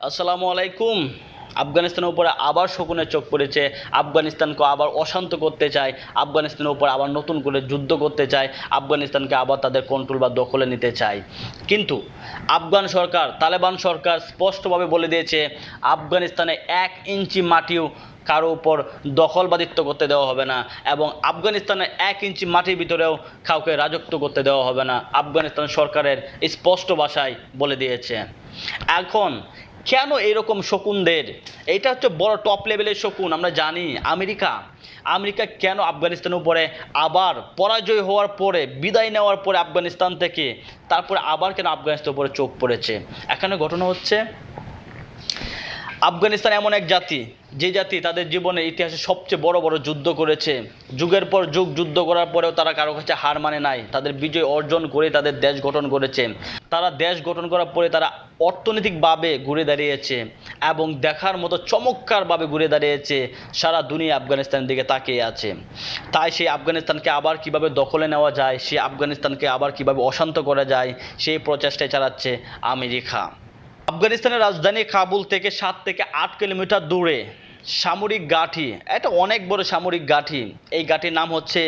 আসসালামু আলাইকুম। আফগানিস্তানের উপরে আবার শকুনের চোখ পড়েছে, আফগানিস্তানকে আবার অশান্ত করতে চায়, আফগানিস্তানের উপর আবার নতুন করে যুদ্ধ করতে চায়, আফগানিস্তানকে আবার তাদের কন্ট্রোল বা দখলে নিতে চায়। কিন্তু আফগান সরকার, তালেবান সরকার স্পষ্টভাবে বলে দিয়েছে, আফগানিস্তানে এক ইঞ্চি মাটিও কারও উপর দখলবাদিত্ব করতে দেওয়া হবে না এবং আফগানিস্তানের এক ইঞ্চি মাটির ভিতরেও কাউকে রাজত্ব করতে দেওয়া হবে না, আফগানিস্তান সরকারের স্পষ্ট ভাষায় বলে দিয়েছে। এখন কেন এরকম শকুনদের? এটা হচ্ছে বড় টপ লেভেলের শকুন, আমরা জানি। আমেরিকা আমেরিকা কেন আফগানিস্তানের উপরে? আবার পরাজয় হওয়ার পরে, বিদায় নেওয়ার পরে আফগানিস্তান থেকে, তারপরে আবার কেন আফগানিস্তানের উপরে চোখ পড়েছে? এখানে ঘটনা হচ্ছে, আফগানিস্তান এমন এক জাতি যে জাতি তাদের জীবনে ইতিহাসে সবচেয়ে বড় বড় যুদ্ধ করেছে, যুগের পর যুগ, যুদ্ধ করার পরেও তারা কারও কাছে হার মানে নাই। তাদের বিজয় অর্জন করে তাদের দেশ গঠন করেছে। তারা দেশ গঠন করার পরে তারা অর্থনৈতিকভাবে ঘুরে দাঁড়িয়েছে এবং দেখার মতো চমৎকারভাবে ঘুরে দাঁড়িয়েছে সারা দুনিয়া আফগানিস্তানের দিকে তাকিয়ে আছে। তাই সেই আফগানিস্তানকে আবার কীভাবে দখলে নেওয়া যায়, সেই আফগানিস্তানকে আবার কীভাবে অশান্ত করা যায়, সেই প্রচেষ্টায় চালাচ্ছে আমেরিকা। আফগানিস্তানের রাজধানী কাবুল থেকে সাত থেকে আট কিলোমিটার দূরে সামরিক গাঠি এটা অনেক বড় সামরিক গাঠি এই গাঠির নাম হচ্ছে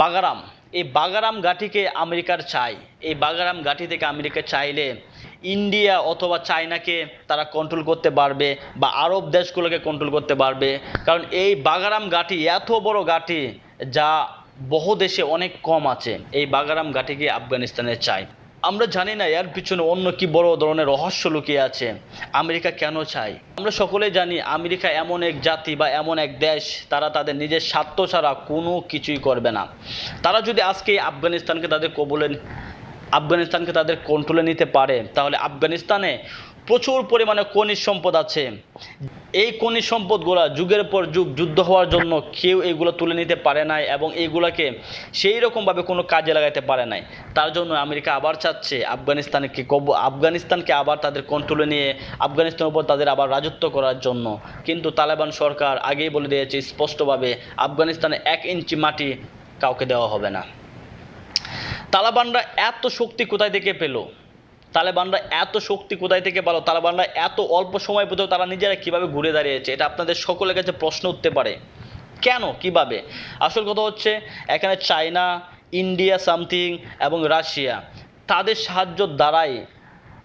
বাগারাম। এই বাগারাম গাঠিকে আমেরিকার চাই এই বাগারাম গাঠি থেকে আমেরিকা চাইলে ইন্ডিয়া অথবা চায়নাকে তারা কন্ট্রোল করতে পারবে বা আরব দেশগুলোকে কন্ট্রোল করতে পারবে। কারণ এই বাগারাম গাঠি এত বড় গাঠি যা বহু দেশে অনেক কম আছে। এই বাগারাম গাঠিকে আফগানিস্তানে চাই আমরা জানি না এর পিছনে অন্য কি বড় ধরনের রহস্য লুকিয়ে আছে। আমেরিকা কেন চায়? আমরা সকলে জানি আমেরিকা এমন এক জাতি বা এমন এক দেশ, তারা তাদের নিজের স্বার্থ ছাড়া কোনো কিছুই করবে না। তারা যদি আজকে আফগানিস্তানকে তাদের কবলে আফগানিস্তানকে তাদের কন্ট্রোলে নিতে পারে, তাহলে আফগানিস্তানে প্রচুর পরিমাণে খনিজ সম্পদ আছে। এই খনিজ সম্পদগুলো যুগের পর যুগ যুদ্ধ হওয়ার জন্য কেউ এগুলো তুলে নিতে পারে নাই এবং এইগুলোকে সেই রকমভাবে কোনো কাজে লাগাতে পারে নাই। তার জন্য আমেরিকা আবার চাচ্ছে আফগানিস্তানকে কব আফগানিস্তানকে আবার তাদের কন্ট্রোলে নিয়ে আফগানিস্তানের উপর তাদের আবার রাজত্ব করার জন্য। কিন্তু তালেবান সরকার আগেই বলে দিয়েছে স্পষ্টভাবে আফগানিস্তানে এক ইঞ্চি মাটি কাউকে দেওয়া হবে না। তালেবানরা এত শক্তি কোথায় থেকে পেল? তালেবানরা এত শক্তি কোথায় থেকে পালো? তালেবানরা এত অল্প সময় পর্যন্ত তারা নিজেরা কীভাবে ঘুরে দাঁড়িয়েছে? এটা আপনাদের সকলের কাছে প্রশ্ন উঠতে পারে। কেন? কীভাবে? আসল কথা হচ্ছে, এখানে চায়না, ইন্ডিয়া সামথিং এবং রাশিয়া, তাদের সাহায্য দ্বারাই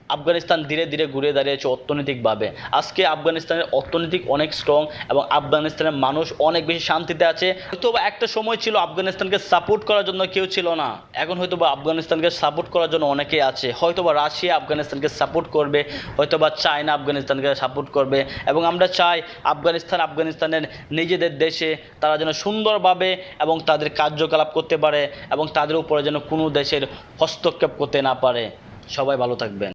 আফগানিস্তান ধীরে ধীরে ঘুরে দাঁড়িয়েছে অর্থনৈতিকভাবে। আজকে আফগানিস্তানের অর্থনৈতিক অনেক স্ট্রং এবং আফগানিস্তানের মানুষ অনেক বেশি শান্তিতে আছে। হয়তো একটা সময় ছিল আফগানিস্তানকে সাপোর্ট করার জন্য কেউ ছিল না। এখন হয়তো বা আফগানিস্তানকে সাপোর্ট করার জন্য অনেকেই আছে। হয়তো বা রাশিয়া আফগানিস্তানকে সাপোর্ট করবে হয়তো বা চায়না আফগানিস্তানকে সাপোর্ট করবে এবং আমরা চাই আফগানিস্তান আফগানিস্তানের নিজেদের দেশে তারা যেন সুন্দরভাবে এবং তাদের কার্যকলাপ করতে পারে এবং তাদের উপরে যেন কোনো দেশের হস্তক্ষেপ করতে না পারে। সবাই ভালো থাকবেন।